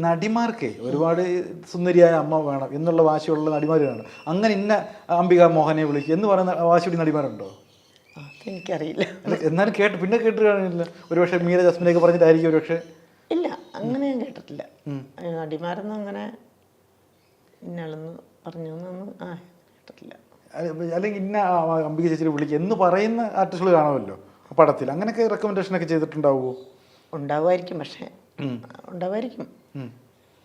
നടിമാർക്ക് ഒരുപാട് സുന്ദരിയായ അമ്മ വേണം എന്നുള്ള വാശിയുള്ള നടിമാർ വേണം. അങ്ങനെ ഇന്ന അംബിക മോഹനെ വിളിക്കുക എന്ന് പറയുന്ന വാശിയുടെ നടിമാരുണ്ടോ? എനിക്കറിയില്ല. എന്നാലും കേട്ട് പിന്നെ കേട്ട് കാണില്ല ഒരുപക്ഷെ മീര ജസ്മിനൊക്കെ പറഞ്ഞിട്ടായിരിക്കും ഒരുപക്ഷെ. ഇല്ല അങ്ങനെ ഞാൻ കേട്ടിട്ടില്ല. നടിമാരൊന്നും അങ്ങനെ ഇന്നാളെന്ന് പറഞ്ഞു ആ കേട്ടിട്ടില്ല. അല്ല- അല്ലെങ്കിൽ ഇന്ന അംബിക ചേച്ചി വിളിക്കുക എന്ന് പറയുന്ന ആർട്ടിസ്റ്റുകൾ കാണുമല്ലോ പടത്തിൽ. അങ്ങനെയൊക്കെ റെക്കമെൻഡേഷൻ ഒക്കെ ചെയ്തിട്ടുണ്ടാവുമോ? ഉണ്ടാവുമായിരിക്കും പക്ഷേ ഉണ്ടാവുമായിരിക്കും.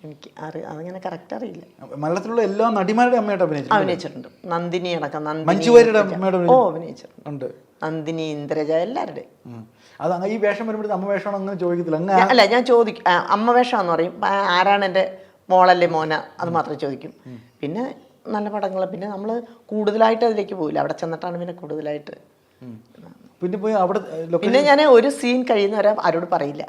എനിക്ക് അറി അതങ്ങനെ കറക്റ്റ് അറിയില്ല. മലയാളത്തിലുള്ള എല്ലാ നടിമാരുടെ അമ്മയായിട്ട് അഭിനയിച്ചു അഭിനയിച്ചിട്ടുണ്ട്. നന്ദിനി അടക്കം നന്ദി മഞ്ജു വാര്യരുടെ അമ്മയുടെ ഓ അഭിനയിച്ചിട്ടുണ്ട്. നന്ദിനി ഇന്ദ്രജ എല്ലാവരുടെയും. അത് അങ്ങനെ ഈ വേഷം വരുമ്പോഴത്തെ അമ്മ വേഷമാണോ അങ്ങനെ ചോദിക്കത്തില്ല. അല്ല ഞാൻ ചോദിക്കും അമ്മ വേഷമാണെന്ന് പറയും. ആരാണ് എന്റെ മോളല്ലേ മോന? അത് മാത്രമേ ചോദിക്കും. പിന്നെ നല്ല പടങ്ങൾ പിന്നെ നമ്മൾ കൂടുതലായിട്ട് അതിലേക്ക് പോവില്ല. അവിടെ ചെന്നിട്ടാണ് പിന്നെ കൂടുതലായിട്ട് പിന്നെ പോയി അവിടെ പിന്നെ ഞാൻ ഒരു സീൻ കഴിയുന്ന ഒരാൾ ആരോട് പറയില്ല.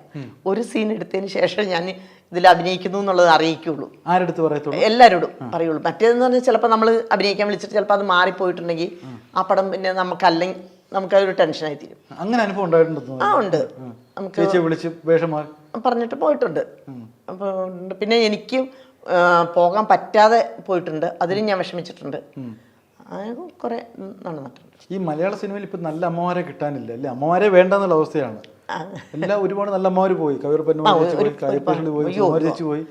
ഒരു സീൻ എടുത്തതിന് ശേഷം ഞാൻ ഇതിൽ അഭിനയിക്കുന്നു എന്നുള്ളത് അറിയിക്കുള്ളൂ ആരെടുത്ത് പറയത്തുള്ളൂ? എല്ലാവരോടും പറയുള്ളൂ മറ്റേതെന്ന് പറഞ്ഞാൽ ചിലപ്പോൾ നമ്മൾ അഭിനയിക്കാൻ വിളിച്ചിട്ട് ചിലപ്പോൾ അത് മാറിപ്പോയിട്ടുണ്ടെങ്കിൽ ആ. പടം പിന്നെ നമുക്കല്ലെങ്കിൽ നമുക്കതൊരു ടെൻഷനായി തീരും. അങ്ങനെ അനുഭവം ഉണ്ടായിട്ടുണ്ട് ആ ഉണ്ട്. നമുക്ക് വിളിച്ച് പറഞ്ഞിട്ട് പോയിട്ടുണ്ട്. അപ്പോൾ. പിന്നെ എനിക്ക് പോകാൻ പറ്റാതെ പോയിട്ടുണ്ട്. അതിലും ഞാൻ വിഷമിച്ചിട്ടുണ്ട്. അങ്ങനെ കുറേ നടന്നിട്ടുണ്ട്. ഈ മലയാള സിനിമയിൽ ഇപ്പൊ നല്ല അമ്മമാരെ കിട്ടാനില്ല അല്ലേ? അമ്മമാരെ വേണ്ടെന്നുള്ള അവസ്ഥയാണ്. എല്ലാം ഒരുപാട് നല്ല അമ്മമാര് പോയി. ചേച്ചി പോയി ചേച്ചി പോയി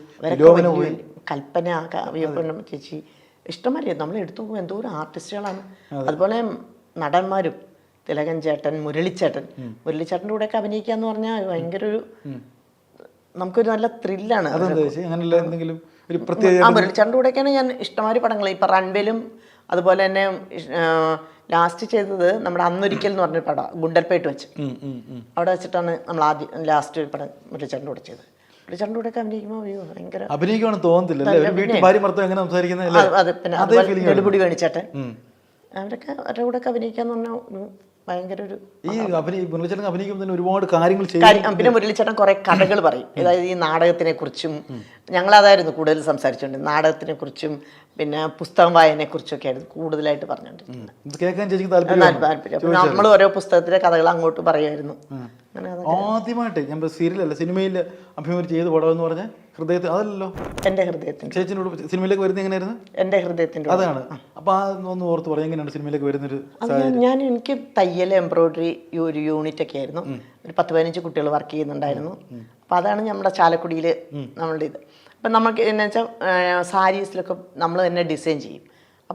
ലോകന പോയി. കൽപ്പന കാവ്യപ്പണ്ണ ചേച്ചി ഇഷ്ടമല്ലേ? നമ്മൾ എടുത്തു പോകുമ്പോൾ എന്തോരം ആർട്ടിസ്റ്റുകളാണ്. അതുപോലെ നടന്മാരും തിലകൻ ചേട്ടൻ മുരളിച്ചേട്ടൻ. മുരളിച്ചേട്ടന്റെ കൂടെയൊക്കെ അഭിനയിക്കുക എന്ന് പറഞ്ഞാൽ ഭയങ്കര ഒരു നമുക്കൊരു നല്ല ത്രില്ലാണ് ഒരു ആ മുരളിച്ചേട്ടന്റെ കൂടെയൊക്കെയാണ് ഞാൻ ഇഷ്ടമാതിരി പടങ്ങൾ ഇപ്പം റൺവേലും അതുപോലെ തന്നെ ലാസ്റ്റ് ചെയ്തത് നമ്മുടെ അന്നൊരിക്കൽ എന്ന് പറഞ്ഞൊരു പടം ഗുണ്ടൽപേട്ട് വെച്ച്. അവിടെ വെച്ചിട്ടാണ് നമ്മൾ ആദ്യം ലാസ്റ്റ് ഒരു പടം മുരളിച്ചേട്ടന്റെ കൂടെ ചെയ്തത്. മുരളിച്ചേട്ടന്റെ അഭിനയിക്കുമ്പോൾ അയ്യോ ഭയങ്കര അത് പിന്നെ അതുപോലെ വേണിച്ചേട്ടൻ. അവരൊക്കെ അവരുടെ കൂടെ ഒക്കെ അഭിനയിക്കാന്ന് പറഞ്ഞാൽ ഭയങ്കര ഒരു ഈ അഭിനയ മുരളിച്ചേട്ടൻ അഭിനയിക്കുമ്പോൾ തന്നെ ഒരുപാട് കാര്യങ്ങൾ ചെയ്യും പിന്നെ മുരളിച്ചേട്ടൻ കുറെ കഥകൾ പറയും. അതായത് ഈ നാടകത്തിനെ കുറിച്ചും ഞങ്ങളതായിരുന്നു കൂടുതൽ സംസാരിച്ചുകൊണ്ട് നാടകത്തിനെ കുറിച്ചും പിന്നെ പുസ്തകം വായനയെ ഒക്കെ ആയിരുന്നു കൂടുതലായിട്ട് പറഞ്ഞുകൊണ്ടിരുന്നത് ഇത് കേൾക്കാൻ താല്പര്യം. നമ്മൾ ഓരോ പുസ്തകത്തിലെ കഥകൾ അങ്ങോട്ട് പറയുമായിരുന്നു ആദ്യമായിട്ട് ഞാൻ സീരിയലല്ല സിനിമയിൽ അഭിമുഖം ചെയ്ത് പടം എന്ന് പറഞ്ഞാൽ ഹൃദയത്തിൽ അതല്ലല്ലോ? എന്റെ ഹൃദയത്തിന് ചേച്ചിനോട് സിനിമയിലേക്ക് വരുന്നത് എങ്ങനെയായിരുന്നു? എന്റെ ഹൃദയത്തിന്റെ അതാണ്. അപ്പൊ ആ ഒന്ന് ഓർത്ത് പറയാം എങ്ങനെയാണ് സിനിമയിലേക്ക് വരുന്നൊരു ഞാൻ എനിക്ക് തയ്യൽ എംബ്രോയിഡറി ഒരു യൂണിറ്റ് ഒക്കെ ആയിരുന്നു. ഒരു പത്ത് പതിനഞ്ച് കുട്ടികൾ വർക്ക് ചെയ്യുന്നുണ്ടായിരുന്നു. അപ്പൊ അതാണ് നമ്മുടെ ചാലക്കുടിയിൽ നമ്മളുടെ ഇത് അപ്പം നമുക്ക് എന്നുവെച്ചാൽ സാരീസിലൊക്കെ നമ്മൾ തന്നെ ഡിസൈൻ ചെയ്യും.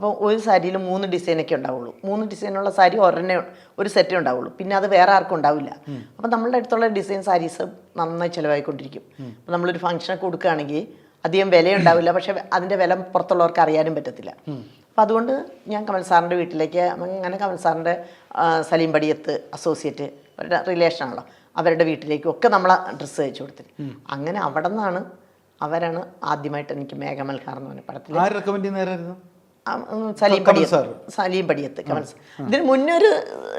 അപ്പോൾ ഒരു സാരിയിൽ മൂന്ന് ഡിസൈനൊക്കെ ഉണ്ടാവുള്ളൂ. മൂന്ന് ഡിസൈനുള്ള സാരി ഒരെണ്ണ ഒരു സെറ്റേ ഉണ്ടാവുള്ളൂ. പിന്നെ അത് വേറെ ആർക്കും ഉണ്ടാവില്ല. അപ്പം നമ്മളുടെ അടുത്തുള്ള ഡിസൈൻ സാരീസ് നന്നായി ചിലവായിക്കൊണ്ടിരിക്കും. അപ്പം നമ്മളൊരു ഫംഗ്ഷനൊക്കെ കൊടുക്കുകയാണെങ്കിൽ അധികം വിലയുണ്ടാവില്ല പക്ഷെ അതിന്റെ വില പുറത്തുള്ളവർക്ക് അറിയാനും പറ്റത്തില്ല. അപ്പം അതുകൊണ്ട് ഞാൻ കമൽ സാറിന്റെ വീട്ടിലേക്ക് അങ്ങനെ കമൽ സാറിന്റെ സലീം പടിയത്ത് അസോസിയേറ്റ് അവരുടെ റിലേഷനാണല്ലോ അവരുടെ വീട്ടിലേക്കും ഒക്കെ നമ്മൾ ഡ്രസ്സ് അയച്ചു കൊടുത്തിട്ട് അങ്ങനെ അവിടെ നിന്നാണ് അവരാണ് ആദ്യമായിട്ട് എനിക്ക് മേഘമൽക്കാർ എന്ന് പറഞ്ഞ പടത്തിൽ സലീം പടിയത്ത്. സലീം പടിയത്ത് കമൽ സാർ ഇതിന് മുന്നേ ഒരു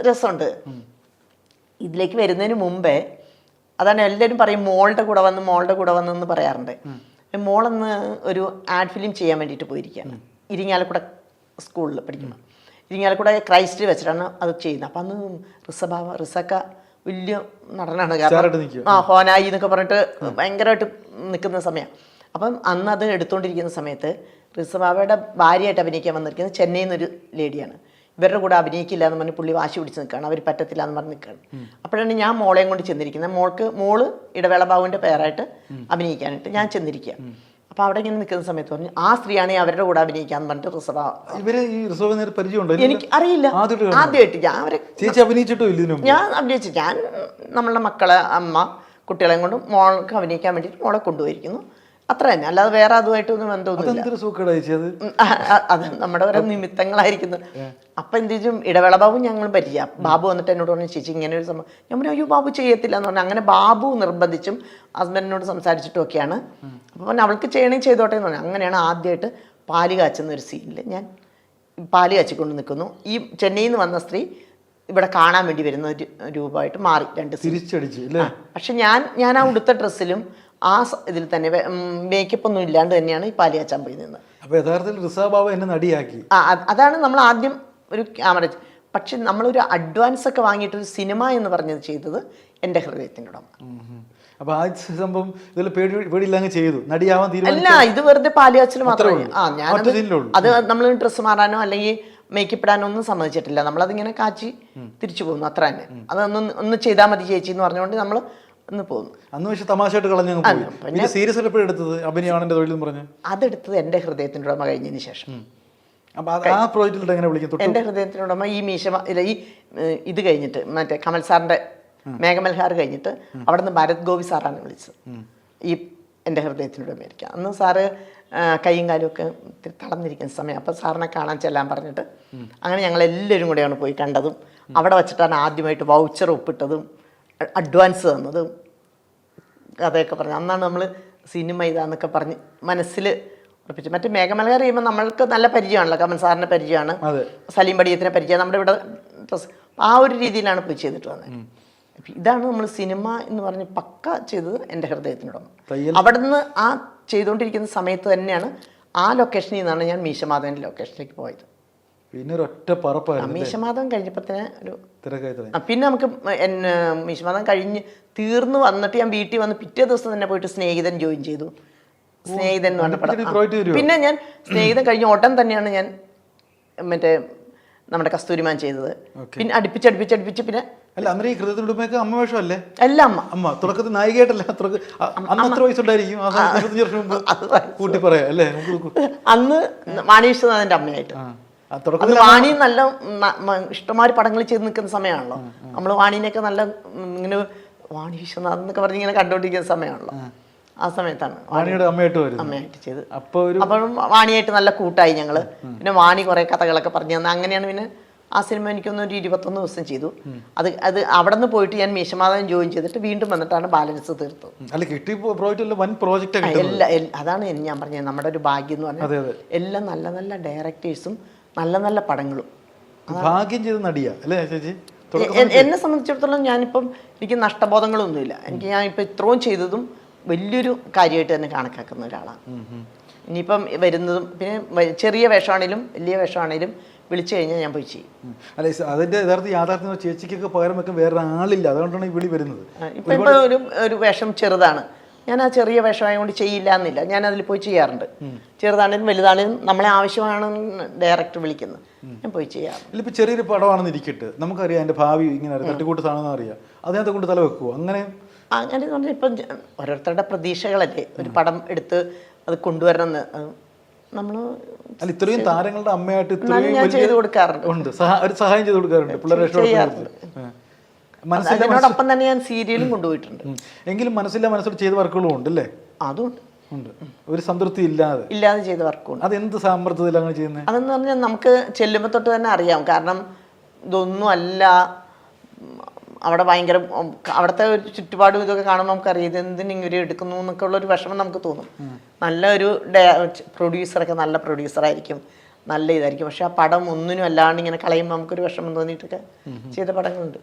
രസമുണ്ട്. ഇതിലേക്ക് വരുന്നതിന് മുമ്പേ അതാണ് എല്ലാവരും പറയും മോളുടെ കൂടെ വന്ന് മോളുടെ കൂടെ വന്നെന്ന് പറയാറുണ്ട്. മോളെന്ന് ഒരു ആഡ് ഫിലിം ചെയ്യാൻ വേണ്ടിയിട്ട് പോയിരിക്കുകയാണ്. ഇരിങ്ങാലക്കുട സ്കൂളിൽ പഠിക്കുമ്പോൾ ഇരിങ്ങാലക്കുട ക്രൈസ്റ്റ് വെച്ചിട്ടാണ് അത് ചെയ്യുന്നത്. അപ്പം അന്ന് റിസബാവ റിസക്ക വലിയ നടനാണ്. ആ ഹോനായി എന്നൊക്കെ പറഞ്ഞിട്ട് ഭയങ്കരമായിട്ട് നിൽക്കുന്ന സമയം. അപ്പം അന്ന് അത് എടുത്തുകൊണ്ടിരിക്കുന്ന സമയത്ത് റിസബാബയുടെ ഭാര്യയായിട്ട് അഭിനയിക്കാൻ വന്നിരിക്കുന്നത് ചെന്നൈയിൽ നിന്നൊരു ലേഡിയാണ്. ഇവരുടെ കൂടെ അഭിനയിക്കില്ല എന്ന് പറഞ്ഞ് പുള്ളി വാശി പിടിച്ച് നിൽക്കുകയാണ്. അവർ പറ്റത്തില്ല എന്ന് പറഞ്ഞ് നിൽക്കുകയാണ്. അപ്പോഴാണ് ഞാൻ മോളെയും കൊണ്ട് ചെന്നിരിക്കുന്നത്. മോൾക്ക് മോൾ ഇടവേള ബാബുവിന്റെ പേരായിട്ട് അഭിനയിക്കാനായിട്ട് ഞാൻ ചെന്നിരിക്കുക. അപ്പോൾ അവിടെ ഇങ്ങനെ നിൽക്കുന്ന സമയത്ത് പറഞ്ഞു ആ സ്ത്രീയാണ് അവരുടെ കൂടെ അഭിനയിക്കാന്ന് പറഞ്ഞിട്ട് റിസബ ഇവർ ഈ റിസർവ് നേരെ പരിചയമുണ്ടോ? എനിക്ക് അറിയില്ല. ആദ്യമായിട്ട്. ഞാൻ അവരെ ചേച്ചി അഭിനയിച്ചിട്ടോ ഞാൻ അഭിനയിച്ചു. ഞാൻ നമ്മളുടെ മക്കളെ അമ്മ കുട്ടികളെയും കൊണ്ട് മോൾക്ക് അഭിനയിക്കാൻ വേണ്ടിയിട്ട് മോളെ കൊണ്ടുപോയിരിക്കുന്നു. അത്ര തന്നെ. അല്ലാതെ വേറെ അതുമായിട്ടൊന്നും ബന്ധമൊന്നുമില്ല. ചേച്ചി അത്? നമ്മുടെ ഓരോ നിമിത്തങ്ങളായിരിക്കുന്നു. അപ്പൊ എന്ത് ചെയ്യും? ഇടവേള ബാബു ഞങ്ങൾ പരിചയം ബാബു വന്നിട്ട് എന്നോട് പറഞ്ഞു ചേച്ചി ഇങ്ങനെ ഒരു സംഭവം. ഞാൻ പറഞ്ഞു അയ്യോ ബാബു ചെയ്യത്തില്ല എന്ന് പറഞ്ഞു. അങ്ങനെ ബാബു നിർബന്ധിച്ചും ഹസ്ബൻഡിനോട് സംസാരിച്ചിട്ടും ഒക്കെയാണ് പറഞ്ഞു അവൾക്ക് ചെയ്യണമെങ്കിൽ ചെയ്തോട്ടെ എന്ന് പറഞ്ഞു. അങ്ങനെയാണ് ആദ്യമായിട്ട് പാൽ കാച്ചുന്ന ഒരു സീനിൽ ഞാൻ പാൽ കാച്ചിക്കൊണ്ട് നിൽക്കുന്നു. ഈ ചെന്നൈയിൽ നിന്ന് വന്ന സ്ത്രീ ഇവിടെ കാണാൻ വേണ്ടി വരുന്ന ഒരു രൂപമായിട്ട് മാറി രണ്ട് തിരിച്ചടിച്ചു പക്ഷെ ഞാൻ ഞാൻ ആ ഉടുത്ത ഡ്രസ്സിലും ആ ഇതിൽ തന്നെ മേക്കപ്പ് ഒന്നും ഇല്ലാണ്ട് തന്നെയാണ് ഈ പാൽ കാച്ചാൻ പോയി നിന്നത്. അപ്പൊ യഥാർത്ഥത്തിൽ റിസർവ് ബാബു എന്നെ നടിയാക്കി. ആ അതാണ് നമ്മൾ ആദ്യം ഒരു ക്യാമറ പക്ഷെ നമ്മളൊരു അഡ്വാൻസ് ഒക്കെ വാങ്ങിയിട്ടൊരു സിനിമ എന്ന് പറഞ്ഞത് ചെയ്തത് എന്റെ ഹൃദയത്തിനോടൊപ്പം. അപ്പൊ ആ സംഭവം ഇതിൽ പേടി പേടിയില്ലാങ്ങ് ചെയ്തു. നടിയാവാൻ അല്ല ഇത് വെറുതെ പാലിയാച്ചിൽ മാത്രമേ. ആ ഞാൻ അത് നമ്മൾ ഡ്രസ്സ് മാറാനോ അല്ലെങ്കിൽ മേക്കപ്പ് ഇടാനോ ഒന്നും സമ്മതിച്ചിട്ടില്ല. നമ്മളതിങ്ങനെ കാച്ചി തിരിച്ചു പോകുന്നു അത്ര തന്നെ. അതൊന്ന് ഒന്ന് ചെയ്താൽ മതി ചേച്ചി എന്ന് പറഞ്ഞുകൊണ്ട് നമ്മൾ ഒന്ന് പോകുന്നു അന്ന് പക്ഷെ തമാശയായിട്ട് കളഞ്ഞങ്ങ് പോയി. പിന്നെ സീരിയസ് എടുത്തത് അഭിനയമാണ് എന്റെ തൊഴിൽ എന്ന് പറഞ്ഞ്? അതെടുത്തത് എന്റെ ഹൃദയത്തിന്റെ ഉടമ കഴിഞ്ഞതിന് ശേഷം. ആ പ്രോജക്റ്റിൽ എങ്ങനെ വിളിക്കും? എന്റെ ഹൃദയത്തിന്റെ ഉടമ ഈ മീശ ഇല്ല ഈ ഇത് കഴിഞ്ഞിട്ട് മറ്റേ കമൽ സാറിന്റെ മേഘമൽഹാർ കഴിഞ്ഞിട്ട് അവിടെ നിന്ന് ഭരത് ഗോപി സാറാണ് വിളിച്ചത്. ഈ എന്റെ ഹൃദയത്തിന്റെ ഉടമയായിരിക്കും. അന്ന് സാറ് കൈയും കാലും ഒക്കെ ഇത്തിരി തളർന്നിരിക്കുന്ന സമയം. അപ്പോൾ സാറിനെ കാണാൻ ചെല്ലാൻ പറഞ്ഞിട്ട് അങ്ങനെ ഞങ്ങൾ എല്ലാവരും കൂടെയാണ് പോയി കണ്ടതും. അവിടെ വച്ചിട്ടാണ് ആദ്യമായിട്ട് വൗച്ചർ ഒപ്പിട്ടതും അഡ്വാൻസ് തന്നതും. കഥയൊക്കെ പറഞ്ഞു. അന്നാണ് നമ്മൾ സിനിമ ഇതാന്നൊക്കെ പറഞ്ഞ് മനസ്സിൽ ഉറപ്പിച്ചു. മറ്റേ മേഘമലകർ ചെയ്യുമ്പോൾ നമ്മൾക്ക് നല്ല പരിചയമാണല്ലോ. കമൻ സാറിന്റെ പരിചയമാണ്. സലീം പടിയത്തിനെ പരിചയം. നമ്മുടെ ഇവിടെ ആ ഒരു രീതിയിലാണ് പോയി ചെയ്തിട്ട് വന്നത്. ഇതാണ് നമ്മൾ സിനിമ എന്ന് പറഞ്ഞ് പക്ക ചെയ്തത് എന്റെ ഹൃദയത്തിനോടൊന്ന്. അവിടുന്ന് ആ ചെയ്തുകൊണ്ടിരിക്കുന്ന സമയത്ത് തന്നെയാണ് ആ ലൊക്കേഷനിൽ നിന്നാണ് ഞാൻ മീശമാധവന്റെ ലൊക്കേഷനിലേക്ക് പോയത്. പിന്നെ ഒരു ഒറ്റ പറപ്പായിരുന്നു മീശമാധവൻ കഴിഞ്ഞപ്പോൾ ഒരു തിരക്കായി തുടങ്ങി. പിന്നെ നമുക്ക് എന്നെ മീശമാധവൻ കഴിഞ്ഞ് തീർന്നു വന്നിട്ട് ഞാൻ വീട്ടിൽ വന്ന് പിറ്റേ ദിവസം തന്നെ പോയിട്ട് സ്നേഹിതൻ ജോയിൻ ചെയ്തു. സ്നേഹിതൻ എന്ന് പറഞ്ഞ പടം. പിന്നെ ഞാൻ സ്നേഹിതൻ കഴിഞ്ഞ ഓട്ടം തന്നെയാണ് ഞാൻ മറ്റേ നമ്മുടെ കസ്തൂരിമാൻ ചെയ്തത്. പിന്നെ അടുപ്പിച്ചടുപ്പിച്ചടുപ്പിച്ച് പിന്നെ അല്ല അന്നേരം ഈ ഹൃദയത്തിനുടുമ്പൊക്കെ അമ്മ വേഷമല്ലേ? അല്ല അമ്മ. അമ്മ തുടക്കത്തിൽ നായികയായിട്ടല്ല അന്ന് എത്ര വയസ്സുണ്ടായിരിക്കും കൂട്ടി പറയാം അല്ലേ? അന്ന് മാണീഷ് അമ്മയായിട്ട്. വാണി നല്ല ഇഷ്ടമാതിരി പടങ്ങൾ ചെയ്ത് നിൽക്കുന്ന സമയമാണല്ലോ. നമ്മൾ വാണീനെയൊക്കെ നല്ല ഇങ്ങനെ വാണി വിശ്വനാഥ് എന്നൊക്കെ പറഞ്ഞ് ഇങ്ങനെ കണ്ടുകൊണ്ടിരിക്കുന്ന സമയമാണല്ലോ. ആ സമയത്താണ് വാണിയുടെ അമ്മയായിട്ട് അമ്മയായിട്ട് ചെയ്ത്. അപ്പോൾ ഒരു അപ്പം വാണിയായിട്ട് നല്ല കൂട്ടായി ഞങ്ങൾ. പിന്നെ വാണി കുറെ കഥകളൊക്കെ പറഞ്ഞു തന്നെ. അങ്ങനെയാണ് പിന്നെ ആ സിനിമ എനിക്കൊന്ന് ഒരു ഇരുപത്തൊന്ന് ദിവസം ചെയ്തു. അത് അത് അവിടെ നിന്ന് പോയിട്ട് ഞാൻ മീശമാധവൻ ജോയിൻ ചെയ്തിട്ട് വീണ്ടും വന്നിട്ടാണ് ബാലൻസ് തീർത്തു. അല്ല കിട്ടി പ്രോജക്റ്റ് വൻ പ്രോജക്റ്റ് ആ, അതാണ് ഞാൻ പറഞ്ഞത്. നമ്മുടെ ഒരു ഭാഗ്യം എന്ന് പറഞ്ഞാൽ. എല്ലാം നല്ല നല്ല ഡയറക്ടേഴ്സും നല്ല നല്ല പടങ്ങളും. ഭാഗ്യം ചെയ്ത് നടിയാ അല്ലേ ചേച്ചി? എന്നെ സംബന്ധിച്ചിടത്തോളം ഞാനിപ്പം എനിക്ക് നഷ്ടബോധങ്ങളൊന്നുമില്ല. എനിക്ക് ഞാൻ ഇപ്പം ഇത്രയും ചെയ്തതും വലിയൊരു കാര്യമായിട്ട് തന്നെ കണക്കാക്കുന്ന ഒരാളാണ്. ഇനിയിപ്പം വരുന്നതും പിന്നെ ചെറിയ വേഷമാണേലും വലിയ വേഷമാണേലും വിളിച്ചു കഴിഞ്ഞാൽ ഞാൻ പോയി ചെയ്യും. അല്ലെ അതിന്റെ യഥാർത്ഥ യാഥാർത്ഥ്യം ചേച്ചിക്കൊക്കെ പകരം വെക്കാൻ വേറെ ആളില്ല അതുകൊണ്ടാണ് ഈ വിളി വരുന്നത്. ഇപ്പം ഒരു ഒരു വേഷം ചെറുതാണ്. ഞാൻ ആ ചെറിയ വേഷമായതുകൊണ്ട് ചെയ്യില്ല എന്നില്ല ഞാൻ അതിൽ പോയി ചെയ്യാറുണ്ട്. ചെറുതാണേലും വലുതാണേലും നമ്മളെ ആവശ്യമാണ് ഡയറക്ടർ വിളിക്കുന്നത് ഞാൻ പോയി ചെയ്യാറുണ്ട്. ഇതിപ്പോൾ ഇപ്പൊ ചെറിയൊരു പടമാണെന്ന് ഇരിക്കട്ടെ. നമുക്കറിയാം എന്റെ ഭാവി ഇങ്ങനെ തട്ടിക്കൂട്ട് തട്ടിക്കൂട്ടത്താണെന്ന് അറിയാം. അതിനകത്ത് കൊണ്ട് തല വെക്കുവോ? അങ്ങനെ? അങ്ങനെ പറഞ്ഞാൽ ഇപ്പം ഓരോരുത്തരുടെ പ്രതീക്ഷകളല്ലേ? ഒരു പടം എടുത്ത് അത് കൊണ്ടുവരണമെന്ന്. നമ്മൾ അല്ല ഇത്രയും താരങ്ങളുടെ അമ്മയായിട്ട് ഇത്രയും ഞാൻ ചെയ്തു കൊടുക്കാറുണ്ട്. ഒരു സഹായം ചെയ്തു കൊടുക്കാറുണ്ട്. പിള്ളേരെ ചെയ്യാറുണ്ട്. അതിനോടൊപ്പം തന്നെ ഞാൻ സീരിയലും കൊണ്ടുപോയിട്ടുണ്ട്. എങ്കിലും മനസ്സില്ല മനസ്സോട് ചെയ്ത വർക്കുകളും ഉണ്ട് അല്ലേ? അതുണ്ട്. ഉണ്ട്. ഒരു സംതൃപ്തി ഇല്ലാതെ. ഇല്ലാതെ ചെയ്ത വർക്കുണ്ട് അതെന്ത് സാമർത്ഥ്യത്തിൽ അങ്ങനെ ചെയ്യുന്നത് അതെന്ന് പറഞ്ഞാൽ നമുക്ക് ചെല്ലുമ്പോൾ തൊട്ട് തന്നെ അറിയാം. കാരണം ഇതൊന്നും അല്ല. അവിടെ ഭയങ്കര അവിടുത്തെ ഒരു ചുറ്റുപാടും ഇതൊക്കെ കാണുമ്പോൾ നമുക്കറിയാം അറിയാം. എന്തിന് ഇവർ എടുക്കുന്നു എന്നൊക്കെ ഉള്ളൊരു വിഷമം നമുക്ക് തോന്നും. നല്ലൊരു പ്രൊഡ്യൂസറൊക്കെ നല്ല പ്രൊഡ്യൂസറായിരിക്കും നല്ല ഇതായിരിക്കും. പക്ഷെ ആ പടം ഒന്നിനും അല്ലാണ്ട് ഇങ്ങനെ കളയുമ്പോൾ നമുക്കൊരു വിഷമം തോന്നിയിട്ടൊക്കെ ചെയ്ത പടങ്ങളുണ്ട്.